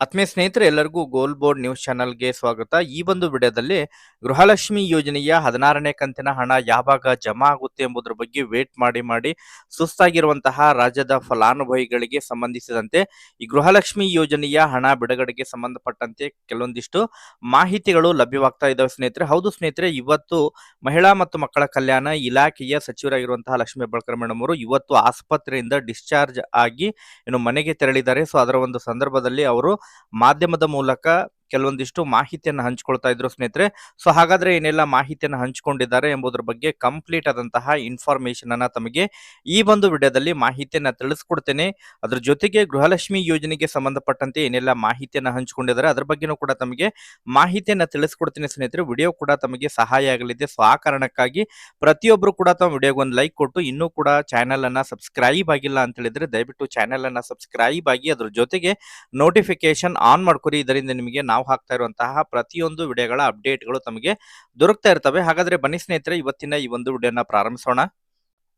ಆತ್ಮೀಯ ಸ್ನೇಹಿತರೆ, ಎಲ್ಲರಿಗೂ ಗೋಲ್ ಬೋರ್ಡ್ ನ್ಯೂಸ್ ಚಾನಲ್ಗೆ ಸ್ವಾಗತ. ಈ ಒಂದು ವಿಡಿಯೋದಲ್ಲಿ ಗೃಹಲಕ್ಷ್ಮಿ ಯೋಜನೆಯ ಹದಿನಾರನೇ ಕಂತಿನ ಹಣ ಯಾವಾಗ ಜಮಾ ಆಗುತ್ತೆ ಎಂಬುದರ ಬಗ್ಗೆ ವೇಟ್ ಮಾಡಿ ಮಾಡಿ ಸುಸ್ತಾಗಿರುವಂತಹ ರಾಜ್ಯದ ಫಲಾನುಭವಿಗಳಿಗೆ ಸಂಬಂಧಿಸಿದಂತೆ ಈ ಗೃಹಲಕ್ಷ್ಮಿ ಯೋಜನೆಯ ಹಣ ಬಿಡುಗಡೆಗೆ ಸಂಬಂಧಪಟ್ಟಂತೆ ಕೆಲವೊಂದಿಷ್ಟು ಮಾಹಿತಿಗಳು ಲಭ್ಯವಾಗ್ತಾ ಇದ್ದಾವೆ ಸ್ನೇಹಿತರೆ. ಹೌದು ಸ್ನೇಹಿತರೆ, ಇವತ್ತು ಮಹಿಳಾ ಮತ್ತು ಮಕ್ಕಳ ಕಲ್ಯಾಣ ಇಲಾಖೆಯ ಸಚಿವರಾಗಿರುವಂತಹ ಲಕ್ಷ್ಮೀ ಹೆಬ್ಬಾಳ್ಕರ್ ಮೇಡಮ್ ಅವರು ಇವತ್ತು ಆಸ್ಪತ್ರೆಯಿಂದ ಡಿಸ್ಚಾರ್ಜ್ ಆಗಿ ಏನು ಮನೆಗೆ ತೆರಳಿದ್ದಾರೆ. ಸೊ ಅದರ ಒಂದು ಸಂದರ್ಭದಲ್ಲಿ ಅವರು ಮಾಧ್ಯಮದ ಮೂಲಕ ಕೆಲವೊಂದಿಷ್ಟು ಮಾಹಿತಿಯನ್ನು ಹಂಚ್ಕೊಳ್ತಾ ಇದ್ರು ಸ್ನೇಹಿತರೆ. ಸೊ ಹಾಗಾದ್ರೆ ಏನೆಲ್ಲ ಮಾಹಿತಿಯನ್ನು ಹಂಚಿಕೊಂಡಿದ್ದಾರೆ ಎಂಬುದರ ಬಗ್ಗೆ ಕಂಪ್ಲೀಟ್ ಆದಂತಹ ಇನ್ಫಾರ್ಮೇಶನ್ ಅನ್ನ ತಮಗೆ ಈ ಒಂದು ವಿಡಿಯೋದಲ್ಲಿ ಮಾಹಿತಿಯನ್ನ ತಿಳಿಸ್ಕೊಡ್ತೇನೆ. ಅದ್ರ ಜೊತೆಗೆ ಗೃಹಲಕ್ಷ್ಮಿ ಯೋಜನೆಗೆ ಸಂಬಂಧಪಟ್ಟಂತೆ ಏನೆಲ್ಲ ಮಾಹಿತಿಯನ್ನ ಹಂಚಿಕೊಂಡಿದ್ದಾರೆ. ಅದ್ರ ಬಗ್ಗೆನೂ ಕೂಡ ತಮಗೆ ಮಾಹಿತಿಯನ್ನ ತಿಳಿಸ್ಕೊಡ್ತೀನಿ ಸ್ನೇಹಿತರೆ. ವಿಡಿಯೋ ಕೂಡ ತಮಗೆ ಸಹಾಯ ಆಗಲಿದೆ. ಸೊ ಆ ಕಾರಣಕ್ಕಾಗಿ ಪ್ರತಿಯೊಬ್ಬರು ಕೂಡ ತಮ್ಮ ವಿಡಿಯೋಗೆ ಒಂದು ಲೈಕ್ ಕೊಟ್ಟು ಇನ್ನೂ ಕೂಡ ಚಾನೆಲ್ ಅನ್ನ ಸಬ್ಸ್ಕ್ರೈಬ್ ಆಗಿಲ್ಲ ಅಂತ ಹೇಳಿದ್ರೆ ದಯವಿಟ್ಟು ಚಾನೆಲ್ ಅನ್ನ ಸಬ್ಸ್ಕ್ರೈಬ್ ಆಗಿ ಅದ್ರ ಜೊತೆಗೆ ನೋಟಿಫಿಕೇಶನ್ ಆನ್ ಮಾಡ್ಕೊರಿ. ಇದರಿಂದ ನಿಮಗೆ ನಾವು ಹಾಕ್ತಾ ಇರುವಂತಹ ಪ್ರತಿಯೊಂದು ವಿಡಿಯೋಗಳ ಅಪ್ಡೇಟ್ಗಳು ತಮಗೆ ದೊರಕ್ತಾ ಇರ್ತವೆ. ಹಾಗಾದ್ರೆ ಬನ್ನಿ ಸ್ನೇಹಿತರೆ, ಇವತ್ತಿನ ಈ ಒಂದು ವಿಡಿಯೋನ ಪ್ರಾರಂಭಿಸೋಣ.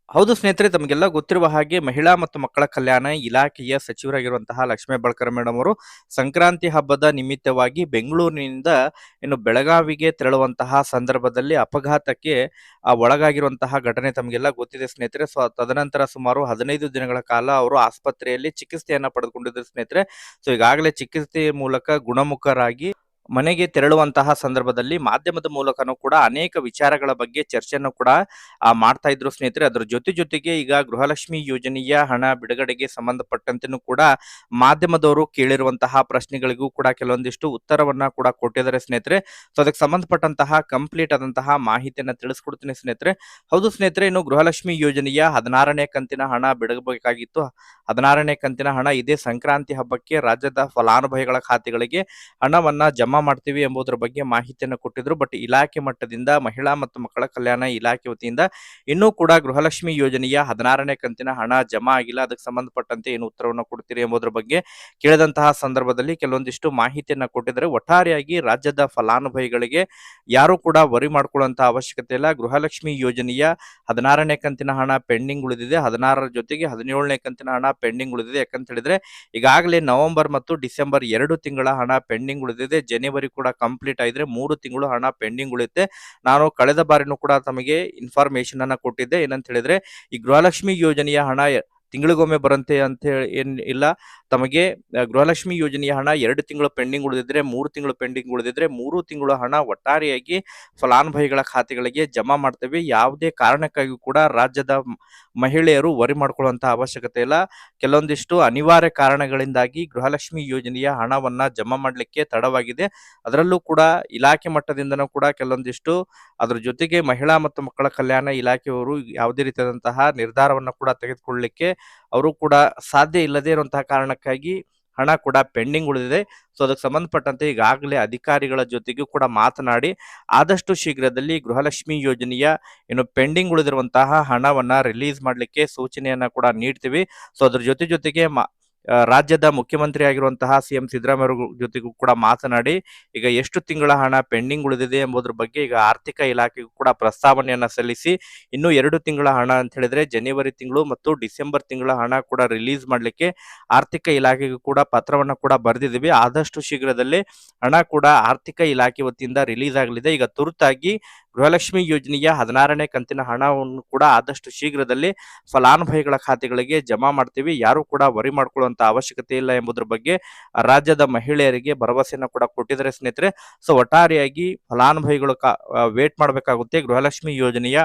ಹೌದು ಸ್ನೇಹಿತರೆ, ತಮಗೆಲ್ಲ ಗೊತ್ತಿರುವ ಹಾಗೆ ಮಹಿಳಾ ಮತ್ತು ಮಕ್ಕಳ ಕಲ್ಯಾಣ ಇಲಾಖೆಯ ಸಚಿವರಾಗಿರುವಂತಹ ಲಕ್ಷ್ಮೀ ಬಳ್ಕರ್ ಮೇಡಮ್ ಅವರು ಸಂಕ್ರಾಂತಿ ಹಬ್ಬದ ನಿಮಿತ್ತವಾಗಿ ಬೆಂಗಳೂರಿನಿಂದ ಇನ್ನು ಬೆಳಗಾವಿಗೆ ತೆರಳುವಂತಹ ಸಂದರ್ಭದಲ್ಲಿ ಅಪಘಾತಕ್ಕೆ ಒಳಗಾಗಿರುವಂತಹ ಘಟನೆ ತಮಗೆಲ್ಲ ಗೊತ್ತಿದೆ ಸ್ನೇಹಿತರೆ. ಸೊ, ತದನಂತರ ಸುಮಾರು ಹದಿನೈದು ದಿನಗಳ ಕಾಲ ಅವರು ಆಸ್ಪತ್ರೆಯಲ್ಲಿ ಚಿಕಿತ್ಸೆಯನ್ನ ಪಡೆದುಕೊಂಡಿದ್ದರು ಸ್ನೇಹಿತರೆ. ಸೊ, ಈಗಾಗಲೇ ಚಿಕಿತ್ಸೆ ಮೂಲಕ ಗುಣಮುಖರಾಗಿ ಮನೆಗೆ ತೆರಳುವಂತಹ ಸಂದರ್ಭದಲ್ಲಿ ಮಾಧ್ಯಮದ ಮೂಲಕನೂ ಕೂಡ ಅನೇಕ ವಿಚಾರಗಳ ಬಗ್ಗೆ ಚರ್ಚೆಯನ್ನು ಕೂಡ ಮಾಡ್ತಾ ಇದ್ರು ಸ್ನೇಹಿತರೆ. ಅದ್ರ ಜೊತೆ ಜೊತೆಗೆ ಈಗ ಗೃಹಲಕ್ಷ್ಮಿ ಯೋಜನೆಯ ಹಣ ಬಿಡುಗಡೆಗೆ ಸಂಬಂಧಪಟ್ಟಂತೆನೂ ಕೂಡ ಮಾಧ್ಯಮದವರು ಕೇಳಿರುವಂತಹ ಪ್ರಶ್ನೆಗಳಿಗೂ ಕೂಡ ಕೆಲವೊಂದಿಷ್ಟು ಉತ್ತರವನ್ನ ಕೂಡ ಕೊಟ್ಟಿದ್ದಾರೆ ಸ್ನೇಹಿತರೆ. ಸೊ ಅದಕ್ಕೆ ಸಂಬಂಧಪಟ್ಟಂತಹ ಕಂಪ್ಲೀಟ್ ಆದಂತಹ ಮಾಹಿತಿಯನ್ನ ತಿಳಿಸ್ಕೊಡ್ತೀನಿ ಸ್ನೇಹಿತರೆ. ಹೌದು ಸ್ನೇಹಿತರೆ, ಇನ್ನು ಗೃಹಲಕ್ಷ್ಮಿ ಯೋಜನೆಯ ಹದಿನಾರನೇ ಕಂತಿನ ಹಣ ಬಿಡಬೇಕಾಗಿತ್ತು. ಹದಿನಾರನೇ ಕಂತಿನ ಹಣ ಇದೇ ಸಂಕ್ರಾಂತಿ ಹಬ್ಬಕ್ಕೆ ರಾಜ್ಯದ ಫಲಾನುಭವಿಗಳ ಖಾತೆಗಳಿಗೆ ಹಣವನ್ನ ಜಮಾ ಮಾಡ್ತೀವಿ ಎಂಬುದರ ಬಗ್ಗೆ ಮಾಹಿತಿಯನ್ನು ಕೊಟ್ಟಿದ್ರು. ಬಟ್ ಇಲಾಖೆ ಮಟ್ಟದಿಂದ ಮಹಿಳಾ ಮತ್ತು ಮಕ್ಕಳ ಕಲ್ಯಾಣ ಇಲಾಖೆ ವತಿಯಿಂದ ಇನ್ನೂ ಕೂಡ ಗೃಹಲಕ್ಷ್ಮಿ ಯೋಜನೆಯ ಹದಿನಾರನೇ ಕಂತಿನ ಹಣ ಜಮಾ ಆಗಿಲ್ಲ. ಅದಕ್ಕೆ ಸಂಬಂಧಪಟ್ಟಂತೆ ಏನು ಉತ್ತರವನ್ನು ಕೊಡ್ತೀರಿ ಎಂಬುದರ ಬಗ್ಗೆ ಕೇಳಿದಂತಹ ಸಂದರ್ಭದಲ್ಲಿ ಕೆಲವೊಂದಿಷ್ಟು ಮಾಹಿತಿಯನ್ನು ಕೊಟ್ಟಿದ್ದಾರೆ. ಒಟ್ಟಾರೆಯಾಗಿ ರಾಜ್ಯದ ಫಲಾನುಭವಿಗಳಿಗೆ ಯಾರು ಕೂಡ ವರಿ ಮಾಡಿಕೊಳ್ಳುವಂತಹ ಅವಶ್ಯಕತೆ ಇಲ್ಲ. ಗೃಹಲಕ್ಷ್ಮಿ ಯೋಜನೆಯ ಹದಿನಾರನೇ ಕಂತಿನ ಹಣ ಪೆಂಡಿಂಗ್ ಉಳಿದಿದೆ. ಹದಿನಾರರ ಜೊತೆಗೆ ಹದಿನೇಳನೇ ಕಂತಿನ ಹಣ ಪೆಂಡಿಂಗ್ ಉಳಿದಿದೆ. ಯಾಕಂತ ಹೇಳಿದ್ರೆ ಈಗಾಗಲೇ ನವೆಂಬರ್ ಮತ್ತು ಡಿಸೆಂಬರ್ ಎರಡು ತಿಂಗಳ ಹಣ ಪೆಂಡಿಂಗ್ ಉಳಿದಿದೆ. ಜನವರಿ ಕೂಡ ಕಂಪ್ಲೀಟ್ ಆಗಿದ್ರೆ ಮೂರು ತಿಂಗಳು ಹಣ ಪೆಂಡಿಂಗ್ ಉಳಿಯುತ್ತೆ. ನಾನು ಕಳೆದ ಬಾರಿನೂ ಕೂಡ ತಮಗೆ ಇನ್ಫಾರ್ಮೇಶನ್ ಅನ್ನ ಕೊಟ್ಟಿದ್ದೆ. ಏನಂತ ಹೇಳಿದ್ರೆ ಈ ಗೃಹಲಕ್ಷ್ಮಿ ಯೋಜನೆಯ ಹಣ ತಿಂಗಳಿಗೊಮ್ಮೆ ಬರಂತೆ ಅಂತ ಹೇಳಿ ಏನ್ ಇಲ್ಲ. ತಮಗೆ ಗೃಹಲಕ್ಷ್ಮಿ ಯೋಜನೆಯ ಹಣ ಎರಡು ತಿಂಗಳು ಪೆಂಡಿಂಗ್ ಉಳಿದಿದ್ರೆ ಮೂರು ತಿಂಗಳು ಪೆಂಡಿಂಗ್ ಉಳಿದಿದ್ರೆ ಮೂರು ತಿಂಗಳು ಹಣ ಒಟ್ಟಾರೆಯಾಗಿ ಫಲಾನುಭವಿಗಳ ಖಾತೆಗಳಿಗೆ ಜಮಾ ಮಾಡ್ತೇವೆ. ಯಾವುದೇ ಕಾರಣಕ್ಕಾಗಿ ಕೂಡ ರಾಜ್ಯದ ಮಹಿಳೆಯರು ವರಿ ಮಾಡ್ಕೊಳ್ಳುವಂತಹ ಅವಶ್ಯಕತೆ ಇಲ್ಲ. ಕೆಲವೊಂದಿಷ್ಟು ಅನಿವಾರ್ಯ ಕಾರಣಗಳಿಂದಾಗಿ ಗೃಹಲಕ್ಷ್ಮಿ ಯೋಜನೆಯ ಹಣವನ್ನ ಜಮಾ ಮಾಡಲಿಕ್ಕೆ ತಡವಾಗಿದೆ. ಅದರಲ್ಲೂ ಕೂಡ ಇಲಾಖೆ ಮಟ್ಟದಿಂದನೂ ಕೂಡ ಕೆಲವೊಂದಿಷ್ಟು ಅದರ ಜೊತೆಗೆ ಮಹಿಳಾ ಮತ್ತು ಮಕ್ಕಳ ಕಲ್ಯಾಣ ಇಲಾಖೆಯವರು ಯಾವುದೇ ರೀತಿಯಾದಂತಹ ನಿರ್ಧಾರವನ್ನು ಕೂಡ ತೆಗೆದುಕೊಳ್ಳಲಿಕ್ಕೆ ಅವರು ಕೂಡ ಸಾಧ್ಯ ಇಲ್ಲದೆ ಇರುವಂತಹ ಕಾರಣಕ್ಕಾಗಿ ಹಣ ಕೂಡ ಪೆಂಡಿಂಗ್ ಉಳಿದಿದೆ. ಸೊ, ಅದಕ್ಕೆ ಸಂಬಂಧಪಟ್ಟಂತೆ ಈಗಾಗಲೇ ಅಧಿಕಾರಿಗಳ ಜೊತೆಗೂ ಕೂಡ ಮಾತನಾಡಿ ಆದಷ್ಟು ಶೀಘ್ರದಲ್ಲಿ ಗೃಹಲಕ್ಷ್ಮಿ ಯೋಜನೆಯ ಏನು ಪೆಂಡಿಂಗ್ ಉಳಿದಿರುವಂತಹ ಹಣವನ್ನು ರಿಲೀಸ್ ಮಾಡಲಿಕ್ಕೆ ಸೂಚನೆಯನ್ನು ಕೂಡ ನೀಡ್ತೀವಿ. ಸೊ, ಅದ್ರ ಜೊತೆ ಜೊತೆಗೆ ರಾಜ್ಯದ ಮುಖ್ಯಮಂತ್ರಿ ಆಗಿರುವಂತಹ ಸಿ ಎಂ ಸಿದ್ದರಾಮಯ್ಯ ಜೊತೆಗೂ ಕೂಡ ಮಾತನಾಡಿ, ಈಗ ಎಷ್ಟು ತಿಂಗಳ ಹಣ ಪೆಂಡಿಂಗ್ ಉಳಿದಿದೆ ಎಂಬುದ್ರ ಬಗ್ಗೆ ಈಗ ಆರ್ಥಿಕ ಇಲಾಖೆಗೂ ಕೂಡ ಪ್ರಸ್ತಾವನೆಯನ್ನ ಸಲ್ಲಿಸಿ, ಇನ್ನು ಎರಡು ತಿಂಗಳ ಹಣ ಅಂತ ಹೇಳಿದ್ರೆ ಜನವರಿ ತಿಂಗಳು ಮತ್ತು ಡಿಸೆಂಬರ್ ತಿಂಗಳ ಹಣ ಕೂಡ ರಿಲೀಸ್ ಮಾಡಲಿಕ್ಕೆ ಆರ್ಥಿಕ ಇಲಾಖೆಗೂ ಕೂಡ ಪತ್ರವನ್ನ ಕೂಡ ಬರೆದಿದ್ದೀವಿ. ಆದಷ್ಟು ಶೀಘ್ರದಲ್ಲೇ ಹಣ ಕೂಡ ಆರ್ಥಿಕ ಇಲಾಖೆ ವತಿಯಿಂದ ರಿಲೀಸ್ ಆಗಲಿದೆ. ಈಗ ತುರ್ತಾಗಿ ಗೃಹಲಕ್ಷ್ಮಿ ಯೋಜನೆಯ ಹದಿನಾರನೇ ಕಂತಿನ ಹಣವನ್ನು ಕೂಡ ಆದಷ್ಟು ಶೀಘ್ರದಲ್ಲಿ ಫಲಾನುಭವಿಗಳ ಖಾತೆಗಳಿಗೆ ಜಮಾ ಮಾಡ್ತೀವಿ. ಯಾರು ಕೂಡ ವರಿ ಮಾಡ್ಕೊಳ್ಳುವಂತ ಅವಶ್ಯಕತೆ ಇಲ್ಲ ಎಂಬುದರ ಬಗ್ಗೆ ರಾಜ್ಯದ ಮಹಿಳೆಯರಿಗೆ ಭರವಸೆಯನ್ನು ಕೂಡ ಕೊಟ್ಟಿದ್ದಾರೆ ಸ್ನೇಹಿತರೆ. ಸೊ ಒಟ್ಟಾರೆಯಾಗಿ ಫಲಾನುಭವಿಗಳು ವೇಟ್ ಮಾಡಬೇಕಾಗುತ್ತೆ. ಗೃಹಲಕ್ಷ್ಮಿ ಯೋಜನೆಯ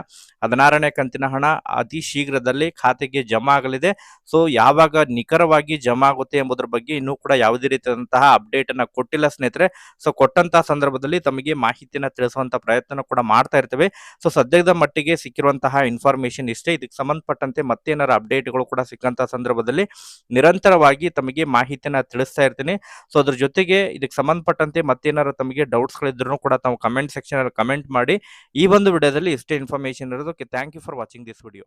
ಹದಿನಾರನೇ ಕಂತಿನ ಹಣ ಅತಿ ಶೀಘ್ರದಲ್ಲಿ ಖಾತೆಗೆ ಜಮಾ ಆಗಲಿದೆ. ಸೊ ಯಾವಾಗ ನಿಖರವಾಗಿ ಜಮಾ ಆಗುತ್ತೆ ಎಂಬುದರ ಬಗ್ಗೆ ಇನ್ನೂ ಕೂಡ ಯಾವುದೇ ರೀತಿಯಾದಂತಹ ಅಪ್ಡೇಟ್ ಅನ್ನ ಕೊಟ್ಟಿಲ್ಲ ಸ್ನೇಹಿತರೆ. ಸೊ ಕೊಟ್ಟಂತಹ ಸಂದರ್ಭದಲ್ಲಿ ತಮಗೆ ಮಾಹಿತಿಯನ್ನು ತಿಳಿಸುವಂತ ಪ್ರಯತ್ನ ಕೂಡ ಮಾಡ್ತಾ ಇರ್ತೇವೆ. ಸೊ ಸದ್ಯದ ಮಟ್ಟಿಗೆ ಸಿಕ್ಕಿರುವಂತಹ ಇನ್ಫಾರ್ಮೇಶನ್ ಇಷ್ಟೇ. ಇದಕ್ಕೆ ಸಂಬಂಧಪಟ್ಟಂತೆ ಮತ್ತೇನಾರ ಅಪ್ಡೇಟ್ಗಳು ಕೂಡ ಸಿಕ್ಕಂತಹ ಸಂದರ್ಭದಲ್ಲಿ ನಿರಂತರವಾಗಿ ತಮಗೆ ಮಾಹಿತಿಯನ್ನ ತಿಳಿಸ್ತಾ ಇರ್ತೀನಿ. ಸೊ ಅದ್ರ ಜೊತೆಗೆ ಇದಕ್ಕೆ ಸಂಬಂಧಪಟ್ಟಂತೆ ಮತ್ತೇನಾರ ತಮಗೆ ಡೌಟ್ಸ್ಗಳಿದ್ರು ಕೂಡ ತಾವು ಕಮೆಂಟ್ ಸೆಕ್ಷನ್ ಅಲ್ಲಿ ಕಮೆಂಟ್ ಮಾಡಿ ಈ ಒಂದು ವಿಡಿಯೋದಲ್ಲಿ ಇಷ್ಟೇ ಇನ್ಫಾರ್ಮೇಶನ್ ಇರೋದಕ್ಕೆ thank you for watching this video